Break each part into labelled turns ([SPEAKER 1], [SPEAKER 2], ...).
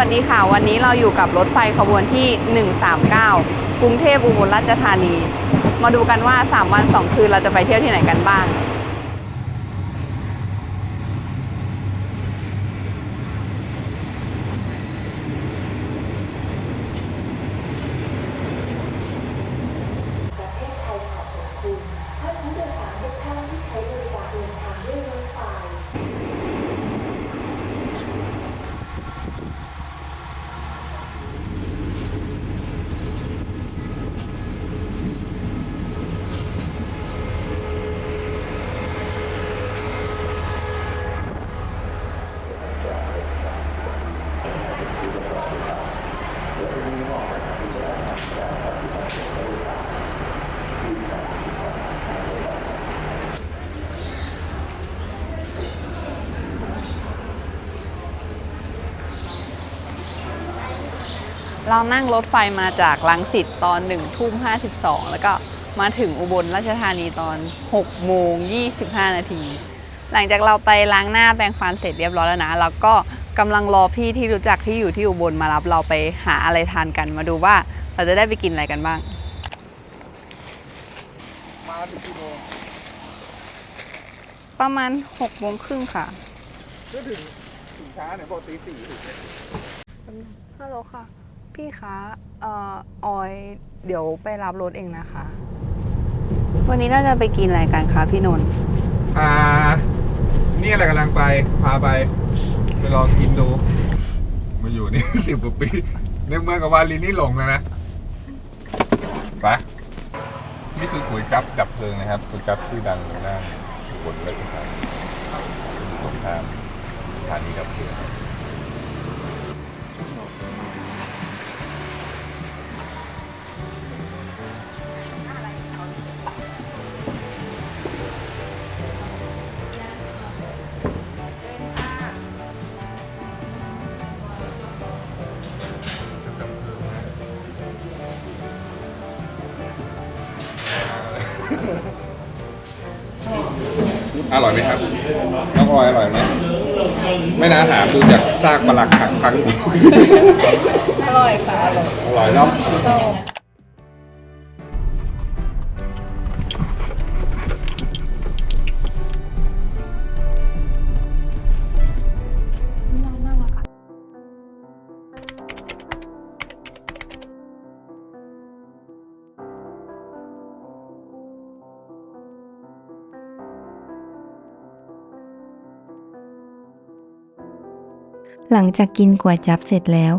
[SPEAKER 1] วัสดีค่ะ วันนี้เราอยู่กับรถไฟขบวนที่ 139 กรุงเทพอุบลราชธานี มาดูกันว่า 3 วัน 2 คืนเราจะไปเที่ยวที่ไหนกันบ้าง
[SPEAKER 2] ประเทศไทยขอบคุณท่านผู้โดยสารทุกท่านที่ใช้บริการเดินทางด้วยรถไฟ
[SPEAKER 1] เรา นั่งรถไฟมาจากลังสิตตอน1ทุ่ม52 แล้วก็มาถึงอุบลราชธานีตอน6โมง25 นาที หลังจากเราไปล้างหน้าแปรงฟันเสร็จเรียบร้อยแล้วนะแล้วก็กำลังรอพี่ที่รู้จักที่อยู่ที่อุบลมารับเราไปหาอะไรทานกันมาดูว่าเราจะได้ไปกินอะไรกันบ้าง
[SPEAKER 3] มาถึงกี่โมง
[SPEAKER 1] ประมาณ6โมงครึ่งค่ะ
[SPEAKER 3] ก็ถึงถึงช้าเนี่ยปกติสี่ถึงเนี่ย
[SPEAKER 1] ฮัลโหลค่ะ พี่คะเอ่อออยเดี๋ยวไปรับรถเองนะคะ วันนี้เราจะไปกินอะไรกันคะพี่นนท์
[SPEAKER 3] อ่า นี่อะไรกำลังไป พาไป ไปลองกินดู มาอยู่นี่ สิบกว่าปีในเมืองกับวาลีนี่หลงนะนะไปนี่คือก๋วยจั๊บดับเพลิงนะครับก๋วยจั๊บชื่อดังในน่านบนราชธานีอยู่ตรงข้ามสถานีดับเพลิง ร่อยไหมครับน้องออยอร่อยไหมไม่น่าถามดูจากซากปลักหักพัง
[SPEAKER 1] อร่อยค่ะอร่อย
[SPEAKER 3] อร่อยเนาะ
[SPEAKER 4] หลังจากกินก๋วยจับเสร็จแล้ว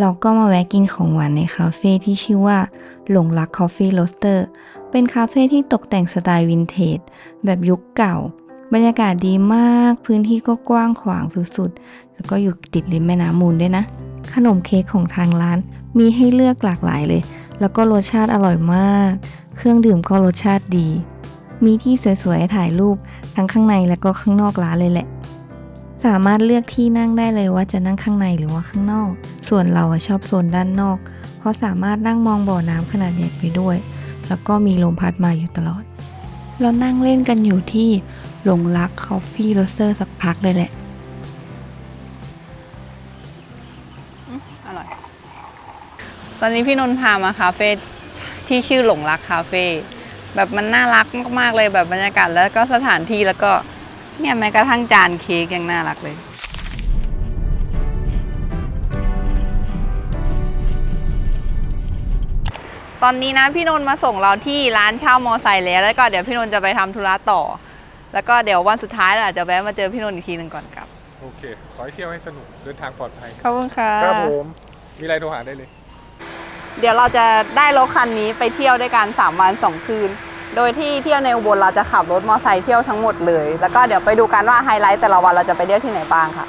[SPEAKER 4] เราก็มาแวะกินของหวานในคาเฟ่ที่ชื่อว่า หลงรักคอฟฟี่โรสเตอร์ เป็นคาเฟ่ที่ตกแต่งสไตล์วินเทจ แบบยุคเก่า บรรยากาศดีมาก พื้นที่ก็กว้างขวางสุดๆ แล้วก็อยู่ติดริมแม่น้ำมูลด้วยนะ ขนมเค้กของทางร้าน มีให้เลือกหลากหลายเลย แล้วก็รสชาติอร่อยมาก เครื่องดื่มก็รสชาติดี มีที่สวยๆถ่ายรูปทั้งข้างในและก็ข้างนอกร้านเลยแหละ สามารถเลือกที่นั่งได้เลยว่าจะนั่งข้างในหรือว่าข้างนอก ส่วนเราชอบโซนด้านนอก เพราะสามารถนั่งมองบ่อน้ำขนาดใหญ่ไปด้วย แล้วก็มีลมพัดมาอยู่ตลอด เรานั่งเล่นกันอยู่ที่หลงรักคอฟฟี่โรสเตอร์สักพักเลยแหละ
[SPEAKER 1] อร่อย ตอนนี้พี่นนท์พามาคาเฟ่ที่ชื่อหลงรักคาเฟ่แบบมันน่ารักมากๆเลยแบบบรรยากาศแล้วก็สถานที่แล้วก็ เนี่ยแม้กระทั่งจานเค้กยังน่ารักเลย ตอนนี้นะพี่นนท์มาส่งเราที่ร้านเช่ามอไซค์แล้ว แล้วก็เดี๋ยวพี่นนท์จะไปทำธุระต่อ แล้วก็เดี๋ยววันสุดท้ายเราอาจจะแวะมาเจอพี่นนท์อีกทีหนึ่งก่อนกลับ
[SPEAKER 3] โอเค ขอให้เที่ยวให้สนุก เดินทางปลอดภัย
[SPEAKER 1] ขอบคุณค่ะ
[SPEAKER 3] ครับผม มีอะไรโทรหาได้เลย
[SPEAKER 1] เดี๋ยวเราจะได้รถคันนี้ไปเที่ยวด้วยกัน3วัน2คืน โดยที่เที่ยวในอุบลเราจะขับรถมอเตอร์ไซค์เที่ยวทั้งหมดเลย แล้วก็เดี๋ยวไปดูกันว่าไฮไลท์แต่ละวันเราจะไปเที่ยวที่ไหนบ้างค่ะ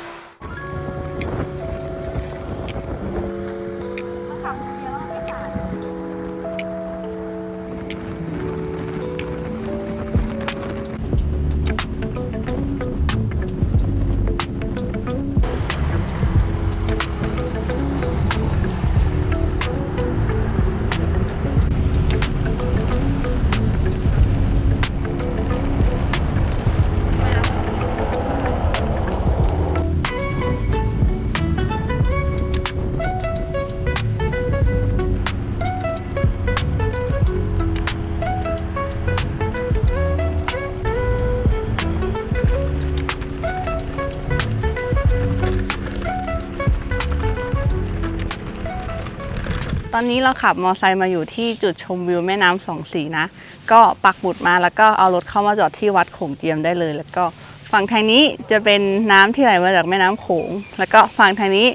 [SPEAKER 1] ตอนนี้เราขับมอไซค์มาอยู่ที่จุดชมวิวแม่น้ำสองสีนะ ก็ปักหมุดมาแล้วก็เอารถเข้ามาจอดที่วัดโขงเจียมได้เลย แล้วก็ฝั่งทางนี้จะเป็นน้ำที่ไหลมาจากแม่น้ำโขง แล้วก็ฝั่งทางนี้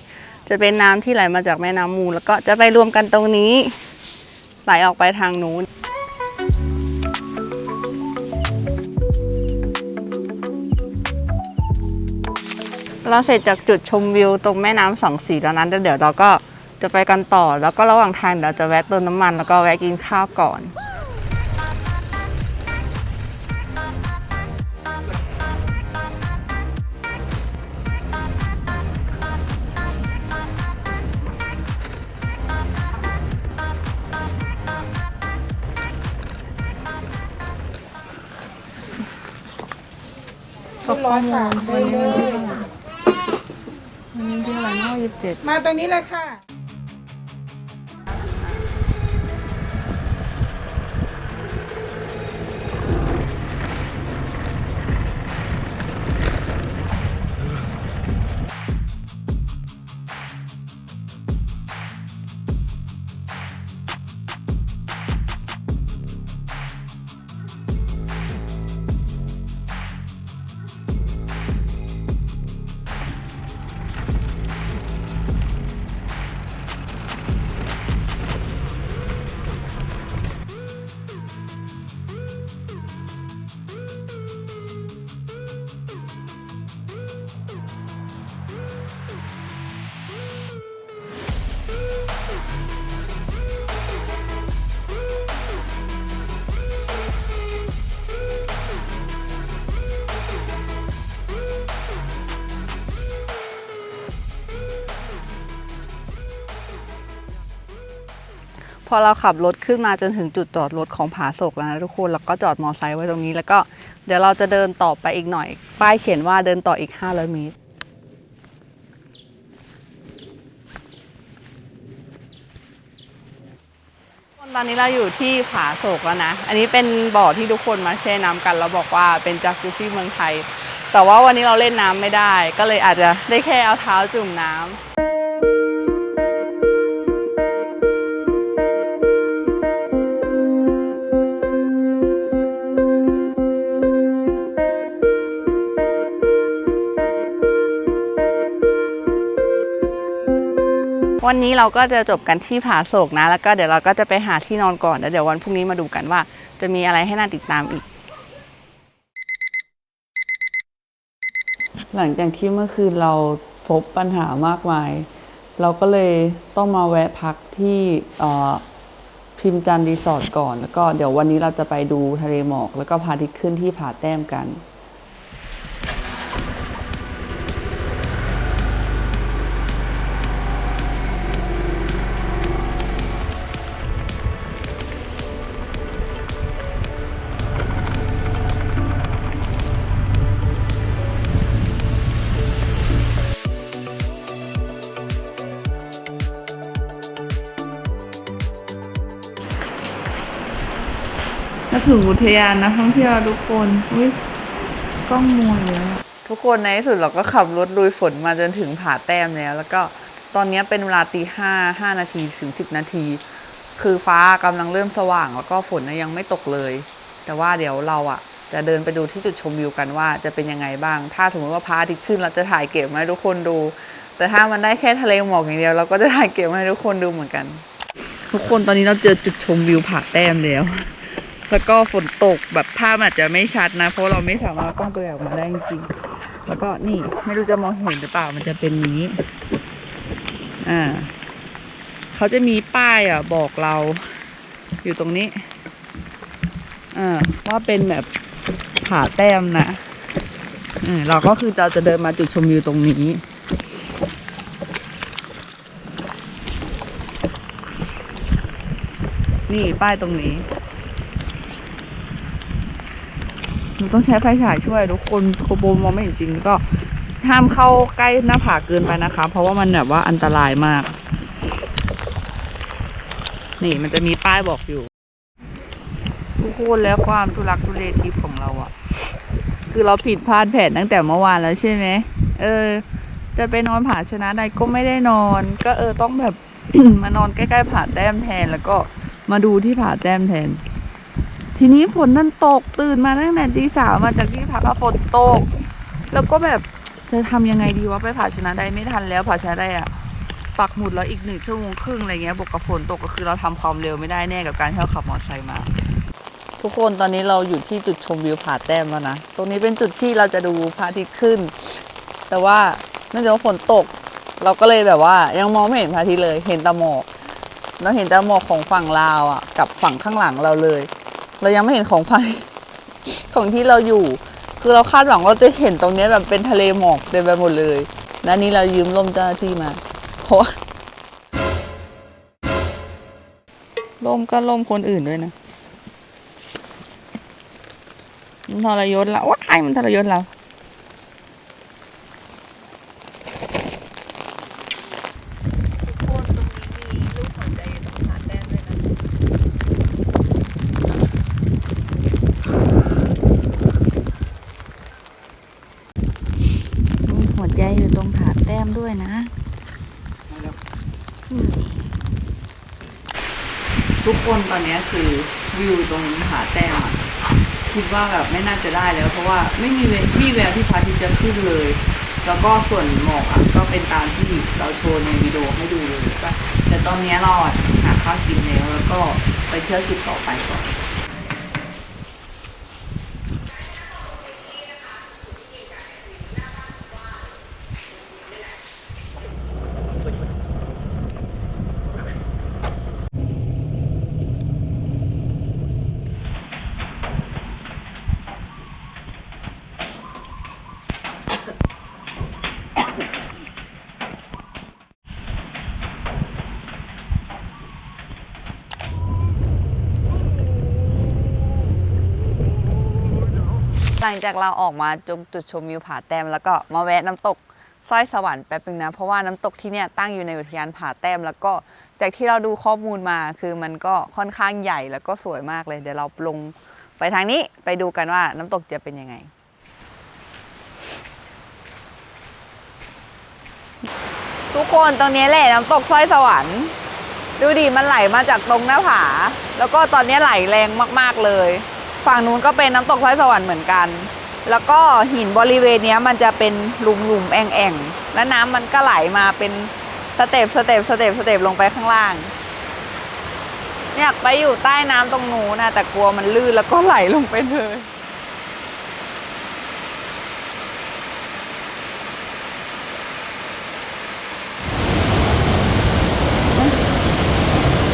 [SPEAKER 1] จะเป็นน้ำที่ไหลมาจากแม่น้ำมูล แล้วก็จะไปรวมกันตรงนี้ ไหลออกไปทางนู้นเราเสร็จจากจุดชมวิวตรงแม่น้ำสองสีแล้วนั้นเดี๋ยวเราก็ จะไปกันต่อแล้วก็ระหว่างทางเดี๋ยวจะแวะเติมน้ำมัน แล้วก็แวะกินข้าวก่อน ก็ข้อมูลวันนี้วันนี้ที่อะไรเนาะยี่สิบเจ็ด
[SPEAKER 5] มาตรงนี้เลยค่ะ
[SPEAKER 1] อเราขับรถขึ้นมาจนถึงจุดจอดรถของผาโศกแล้วนะทุกคนแล้วก็จอดมอไซค์ไว้ตรงนี้ แล้วก็เดี๋ยวเราจะเดินต่อไปอีกหน่อย ป้ายเขียนว่าเดินต่ออีก 500 เมตรตอนนี้เราอยู่ที่ผาโศกแล้วนะ อันนี้เป็นบ่อที่ทุกคนมาแช่น้ำกันแล้วบอกว่าเป็นจากกุซี่เมืองไทย แต่ว่าวันนี้เราเล่นน้ำไม่ได้ ก็เลยอาจจะได้แค่เอาเท้าจุ่มน้ำ วันนี้เราก็จะจบกันที่ผาโศกนะ แล้วก็เดี๋ยวเราก็จะไปหาที่นอนก่อนแล้วเดี๋ยววันพรุ่งนี้มาดูกันว่า จะมีอะไรให้น่าติดตามอีก หลังจากที่เมื่อคืนเราพบปัญหามากมาย เราก็เลยต้องมาแวะพักที่พิมจันรีสอร์ทก่อน แล้วก็เดี๋ยววันนี้เราจะไปดูทะเลหมอก แล้วก็พาทิตขึ้นที่ผาแต้มกัน มาถึงอุทยานนะท่องเที่ยวทุกคนอุ้ยกล้องมัวเลยทุกคนในที่สุดเราก็ขับรถลุยฝนมาจนถึงผาแต้มแล้ว แล้วก็ตอนนี้เป็นเวลาตีห้าห้านาทีถึงสิบนาที คือฟ้ากำลังเริ่มสว่าง แล้วก็ฝนน่ยังไม่ตกเลย แต่ว่าเดี๋ยวเราอะจะเดินไปดูที่จุดชมวิวกันว่าจะเป็นยังไงบ้าง ถ้าถึงว่าพระอาทิตย์ขึ้นเราจะถ่ายเก็บมาให้ทุกคนดู แต่ถ้ามันได้แค่ทะเลหมอกอย่างเดียวเราก็จะถ่ายเก็บมาให้ทุกคนดูเหมือนกัน ทุกคนตอนนี้เราเจอจุดชมวิวผาแต้มแล้ว แล้วก็ฝนตกแบบภาพอาจจะไม่ชัดนะ เพราะเราไม่สามารถกล้องตัวอย่มาได้จริงๆแล้วก็นี่ไม่รู้จะมองเห็นหรือเปล่ามันจะเป็นอย่างนี้ อ่าเขาจะมีป้ายอะ บอกเราอยู่ตรงนี้อ่าว่าเป็นแบบผาแต้มนะอืมเราก็คือเราจะเดินมาจุดชมวิวตรงนี้นี่ป้ายตรงนี้ หนูต้องใช้ไฟฉายช่วยทุกคนโคโบมองไม่เห็นจริงก็ห้ามเข้าใกล้หน้าผาเกินไปนะคะ เพราะว่ามันแบบว่าอันตรายมาก นี่มันจะมีป้ายบอกอยู่ ทุกคนแล้วความทุลักทุเลทริปของเราอะคือเราผิดพลาดแผนตั้งแต่เมื่อวานแล้วใช่ไหมเออ จะไปนอนผาชนะใดก็ไม่ได้นอน ก็เออต้องแบบ มานอนใกล้ๆผาแต้มแทนแล้วก็มาดูที่ผาแต้มแทน ทีนี้ฝนนั่นตกตื่นมาตั้งแต่ตีสามมาจากที่พักอะฝนตก แล้วก็แบบจะทำยังไงดีวะไปผ่าชนะได้ไม่ทันแล้วผ่าชนะได้อะปักหมุดแล้วอีกหนึ่งชั่วโมงครึ่งอะไรเงี้ยบวกกับฝนตกก็คือเราทำความเร็วไม่ได้แน่กับการที่เราขับมอเตอร์ไซค์มา ทุกคนตอนนี้เราอยู่ที่จุดชมวิวผาแต้มแล้วนะตรงนี้เป็นจุดที่เราจะดูพระอาทิตย์ขึ้น แต่ว่าเนื่องจากว่าฝนตก เราก็เลยแบบว่ายังมองไม่เห็นพระอาทิตย์เลย เห็นแต่หมอกเราเห็นแต่หมอกของฝั่งลาวอะกับฝั่งข้างหลังเราเลย เรายังไม่เห็นของไฟของที่เราอยู่ คือเราคาดหวังว่าจะเห็นตรงนี้แบบเป็นทะเลหมอกเต็มไปหมดเลยและนี่เรายืมร่มเจ้าหน้าที่มา เพราะร่มก็ร่มคนอื่นด้วยนะทรยศเราว้ายมันทรยศเรา ทุกคนตรงนี้มีรูปหัวใจตรงผาแต้มด้วยนะ มี หัวใจอยู่ตรงผาแต้มด้วยนะทุกคนตอนนี้คือวิวตรงผาแต้มคิดว่าแบบไม่น่าจะได้แล้ว เพราะว่าไม่มีเววี่แววที่พระอาทิตย์จะขึ้นเลย แล้วก็ส่วนหมอกอะก็เป็นตามที่เราโชว์ในวิดีโอให้ดูเลยแต่ตอนนี้เราหาข้าวกินแล้วแล้วก็ไปเที่ยวจุดต่อไปก หลังจากเราออกมาจงจุดชมวิวผาแต้มแล้วก็มาแวะน้ำตกสร้อยสวรรค์แป๊บนึงนะ เพราะว่าน้ำตกที่เนี่ยตั้งอยู่ในอุทยานผาแต้ม แล้วก็จากที่เราดูข้อมูลมาคือมันก็ค่อนข้างใหญ่แล้วก็สวยมากเลย เดี๋ยวเราลงไปทางนี้ไปดูกันว่าน้ำตกจะเป็นยังไง ทุกคนตรงนี้แหละน้ำตกสร้อยสวรรค์ ดูดิมันไหลมาจากตรงหน้าผา แล้วก็ตอนนี้ไหลแรงมาก ๆเลย ฝั่งนู้นก็เป็นน้ำตกสร้อยสวรรค์เหมือนกัน แล้วก็หินบริเวณนี้มันจะเป็นหลุมหลุมแอ่งแอ่งและน้ำมันก็ไหลมาเป็นสเต็ปสเต็ปสเต็ปสเต็ปลงไปข้างล่างอยากไปอยู่ใต้น้ำตรงนู้นนะแต่กลัวมันลื่นแล้วก็ไหลลงไปเลย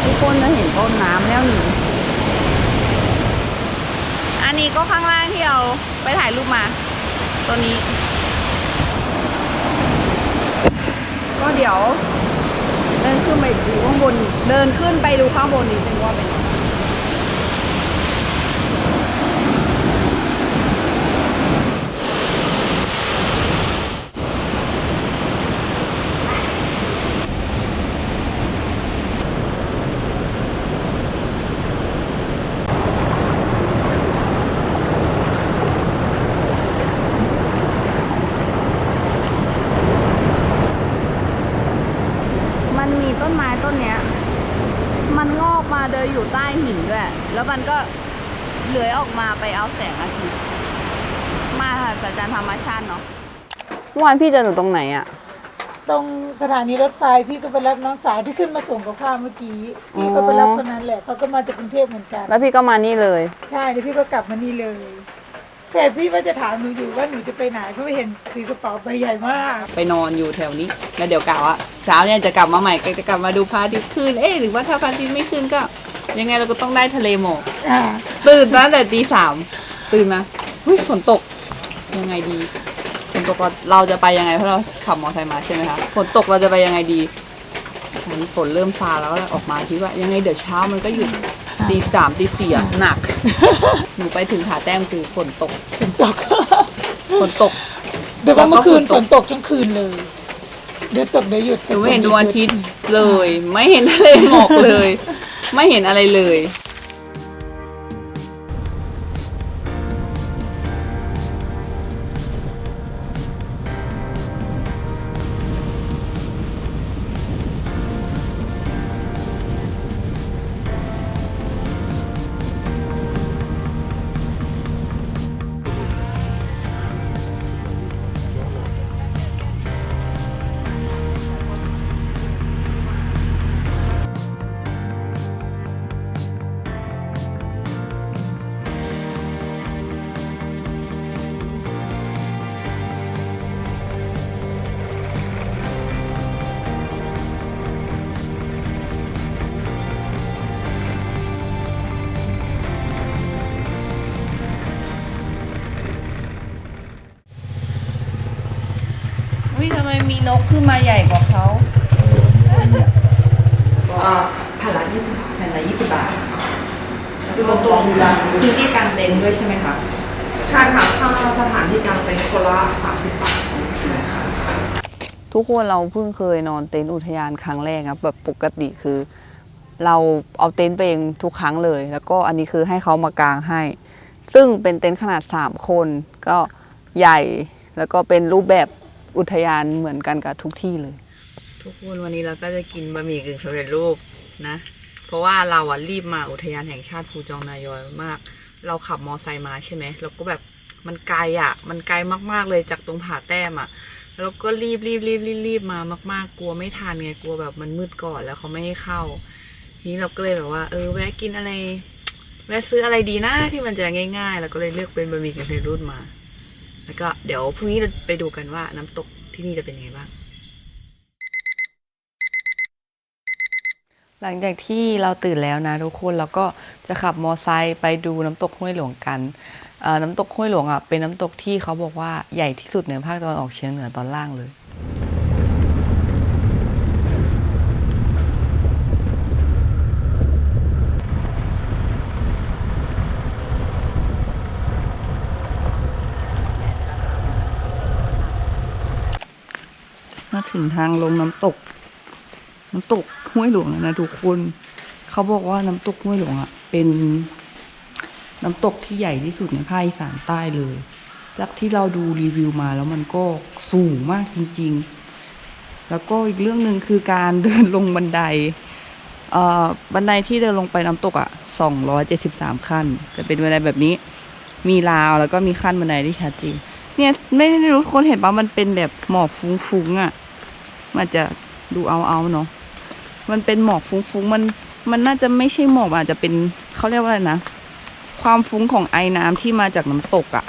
[SPEAKER 1] ทุกคนจะเห็นต้นน้ำแล้วนี่ นี้ก็ข้างล่างที่เราไปถ่ายรูปมา ตัวนี้ ก็เดี๋ยว เดินขึ้นไปดูข้างบน เดินขึ้นไปดูข้างบนนิดนึงว่าเป็นยังไงมันมีต้นไม้ต้นเนี้ย มันงอกมาเดินอยู่ใต้หินด้วย แล้วมันก็เลื้อยออกมาไปเอาแสงอาทิตย์มาค่ะสัจจรรย์ธรรมชาติเนาะเมื่อวานพี่เจอหนูตรงไหนอะ
[SPEAKER 5] ตรงสถานีรถไฟพี่ก็ไปรับน้องสาวที่ขึ้นมาส่งกับข้าวเมื่อกี้พี่ก็ไปรับคนนั้นแหละเขาก็มาจากกรุงเทพเหมือนกัน
[SPEAKER 1] แล้วพี่ก็มานี่เลย
[SPEAKER 5] ใช่แล้วพี่ก็กลับมานี่เลย แต่พี่ว่าจะถามหนูอยู่ว่าหนูจะไปไหนเพราะว่าเห็นถือกระเป๋าใบใหญ่มาก
[SPEAKER 1] ไปนอนอยู่แถวนี้ แล้วเดี๋ยวกะว่าเช้าเนี่ยจะกลับมาใหม่ก็จะกลับมาดูพระอาทิตย์ขึ้นเอ๊ะหรือว่าถ้าพระอาทิตย์ไม่ขึ้นก็ ยังไงเราก็ต้องได้ทะเลหมอก
[SPEAKER 5] อ่า
[SPEAKER 1] ตื่นตั้งแต่ตีสามตื่นมาหุ้ยฝนตก ยังไงดีฝนตกเราเราจะไปยังไงเพราะเราขับมอเตอร์ไซค์มาใช่ไหมคะฝนตกเราจะไปยังไงดีตอนนี้ฝนเริ่มซาแล้วออกมาคิดว่า ยังไงเดี๋ยวเช้ามันก็หยุดตีสามตีสี่อะหนัก หนูไปถึงผาแต้มคือฝนตก
[SPEAKER 5] ฝนตก
[SPEAKER 1] ฝนตก
[SPEAKER 5] เดี๋ยวว่าเมื่อคืน
[SPEAKER 1] แล้วก็
[SPEAKER 5] ฝ
[SPEAKER 1] ฝน
[SPEAKER 5] น
[SPEAKER 1] ต
[SPEAKER 5] ต
[SPEAKER 1] ก
[SPEAKER 5] กทั้งคืนเลย เดี๋ยวตกเดี๋ยวหยุด
[SPEAKER 1] หนูไม่เห็นดวงอาทิตย์เลย ไม่เห็นทะเลหมอกเลย ไม่เห็นอะไรเลย ไมมีนกขึ้นมาใหญ่กว่าเขา
[SPEAKER 6] อ่าแผ่นละยี่สิบ
[SPEAKER 1] แผ่นละยี่สิบบาทคือรวมตัวพื้นที่กางเต็นท์ด้วยใช่ไหมคะ
[SPEAKER 6] ใช่ค่ะค่าสถานที่กลางเต็นท์คนละสามสิบบาทนะคะ
[SPEAKER 1] ทุกคนเราเพิ่งเคยนอนเต็นท์อุทยานครั้งแรกครับแบบปกติคือ เราเอาเต็นท์ไปเองทุกครั้งเลย แล้วก็อันนี้คือให้เขามากางให้ ซึ่งเป็นเต็นท์ขนาด 3 คน ก็ใหญ่แล้วก็เป็นรูปแบบ อุทยานเหมือนกันกับทุกที่เลย ทุกคนวันนี้เราก็จะกินบะหมี่กึ่งสำเร็จรูปนะ เพราะว่าเราอะรีบมาอุทยานแห่งชาติภูจองนายอยมาก เราขับมอไซค์มาใช่ไหมเราก็แบบมันไกลอะมันไกลมากๆเลยจากตรงผาแต้มอะแล้วก็รีบรีบรีบรีบรีบมามาก ๆ กลัวไม่ทันไงกลัวแบบมันมืดก่อนแล้วเขาไม่ให้เข้า ทีนี้เราก็เลยแบบว่า เออแวะกินอะไร แวะซื้ออะไรดีนะที่มันจะง่าย ๆ แล้วก็เลยเลือกเป็นบะหมี่กึ่งสำเร็จรูปมา แล้วก็เดี๋ยวพรุ่งนี้เราไปดูกันว่าน้ำตกที่นี่จะเป็นยังไงบ้าง หลังจากที่เราตื่นแล้วนะทุกคนเราก็จะขับมอไซค์ไปดูน้ำตกห้วยหลวงกันน้ำตกห้วยหลวงอะเป็นน้ำตกที่เขาบอกว่าใหญ่ที่สุดในภาคตะวันออกเฉียงเหนือตอนล่างเลย ถึงทางลงน้ำตก น้ำตกห้วยหลวงแล้วนะทุกคนเขาบอกว่าน้ำตกห้วยหลวงอะเป็นน้ำตกที่ใหญ่ที่สุดในภาคอีสานใต้เลย จากที่เราดูรีวิวมาแล้วมันก็สูงมากจริง ๆ แล้วก็อีกเรื่องหนึ่งคือการเดินลงบันไดเอ่อบันไดที่เดินลงไปน้ำตกอะสองร้อยเจ็ดสิบสามขั้น จะเป็นบันไดแบบนี้ มีราวแล้วก็มีขั้นบันไดที่ชัดเจนเนี่ยไม่ได้รู้คนเห็นปะมันเป็นแบบหมอกฟุ้งๆอะ มันจะดูเอาเอาเนาะมันเป็นหมอกฟุ้งๆมันมันน่าจะไม่ใช่หมอกอาจจะเป็นเขาเรียกว่าอะไรนะ ความฟุ้งของไอ้น้ำที่มาจากน้ำตกอะ่ะ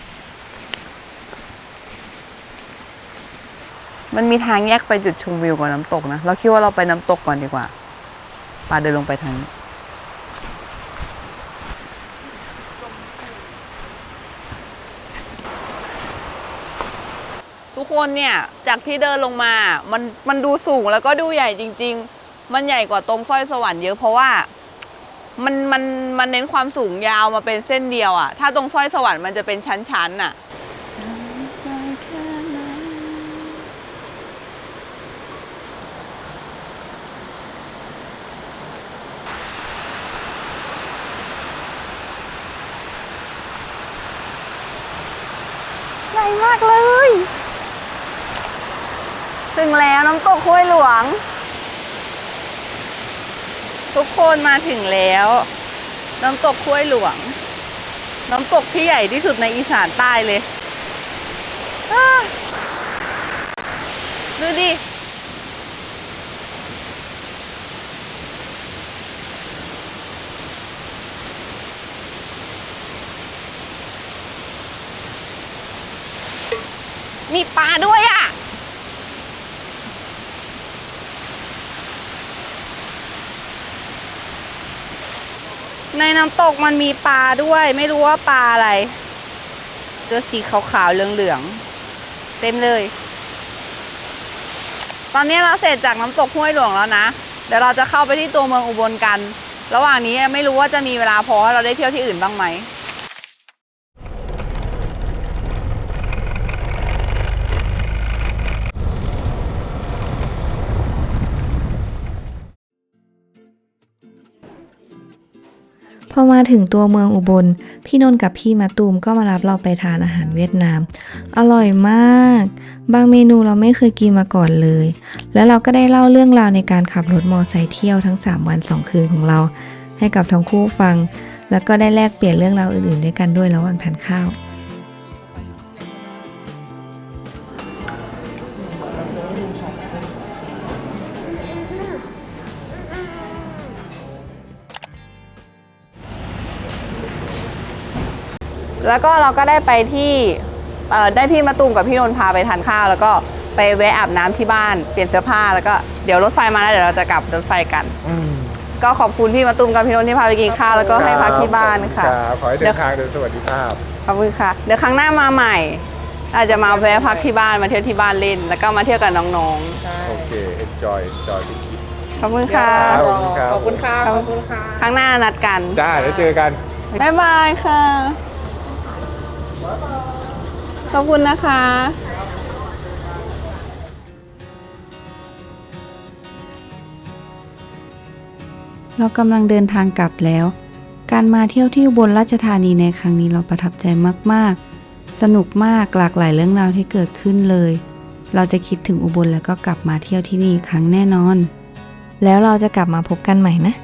[SPEAKER 1] มันมีทางแยกไปจุดชมวิวกับน้ำตกนะ เราคิดว่าเราไปน้ำตกก่อนดีกว่าปาเดินลงไปทางนี้ ทุกคนเนี่ยจากที่เดินลงมามันมันดูสูงแล้วก็ดูใหญ่จริง ๆ มันใหญ่กว่าตรงสร้อยสวรรค์เยอะเพราะว่ามันมันมันเน้นความสูงยาวมาเป็นเส้นเดียวอะ่ะ ถ้าตรงสร้อยสวรรค์มันจะเป็นชั้นๆน่ะ ใหญ่มากเลย ถึงแล้วน้ำตกห้วยหลวง ทุกคนมาถึงแล้ว น้ำตกห้วยหลวง น้ำตกที่ใหญ่ที่สุดในอีสานใต้เลยดูดิมีปลาด้วยอะ ในน้ำตกมันมีปลาด้วย ไม่รู้ว่าปลาอะไรตัวสีขาวๆเหลืองๆเต็มเลย ตอนนี้เราเสร็จจากน้ำตกห้วยหลวงแล้วนะ เดี๋ยวเราจะเข้าไปที่ตัวเมืองอุบลกัน ระหว่างนี้ไม่รู้ว่าจะมีเวลาพอให้เราได้เที่ยวที่อื่นบ้างไหม
[SPEAKER 4] พอมาถึงตัวเมืองอุบล พี่นนท์กับพี่มาตูมก็มารับเราไปทานอาหารเวียดนาม อร่อยมาก บางเมนูเราไม่เคยกินมาก่อนเลย แล้วเราก็ได้เล่าเรื่องราวในการขับรถมอไซค์เที่ยวทั้ง 3 วัน 2 คืนของเรา ให้กับทั้งคู่ฟัง แล้วก็ได้แลกเปลี่ยนเรื่องราวอื่นๆด้วยกันด้วยระหว่างทานข้าว
[SPEAKER 1] แล้วก็เราก็ได้ไปที่เอ่อได้พี่มาตูมกับพี่นนท์พาไปทานข้าว แล้วก็ไปแวะอาบน้ำที่บ้านเปลี่ยนเสื้อผ้าแล้วก็เดี๋ยวรถไฟมาแล้วเดี๋ยวเราจะกลับรถไฟกันก็ขอบคุณพี่มาตูมกับพี่นนท์ที่พาไปกินข้าวแล้วก็ให้พักที่บ้านค่ะ
[SPEAKER 3] รับขอให้เดินทางโดยสวัสดิภาพ
[SPEAKER 1] ขอบคุณค่ะเดี๋ยวครั้งหน้ามาใหม่ อาจจะมาแวะพักที่บ้านมาเที่ยวที่บ้านเล่น แล้วก็มาเที่ยวกับน้อง
[SPEAKER 3] โอเค enjoy enjoy ที่คิด
[SPEAKER 1] ๆขอบคุณค่ะ
[SPEAKER 3] ขอบคุณครับ
[SPEAKER 6] ขอบคุณค่ะ ขอบคุณค่ะ
[SPEAKER 1] ครั้งหน้านัดกัน
[SPEAKER 3] จ้า แล้วเจอกัน
[SPEAKER 1] บ๊ายบายค่ะ ขอบคุณนะคะ
[SPEAKER 4] เรากำลังเดินทางกลับแล้ว การมาเที่ยวที่อุบลราชธานีในครั้งนี้เราประทับใจมาก ๆ สนุกมากหลากหลายเรื่องราวที่เกิดขึ้นเลย เราจะคิดถึงอุบลแล้วก็กลับมาเที่ยวที่นี่อีกครั้งแน่นอน แล้วเราจะกลับมาพบกันใหม่นะ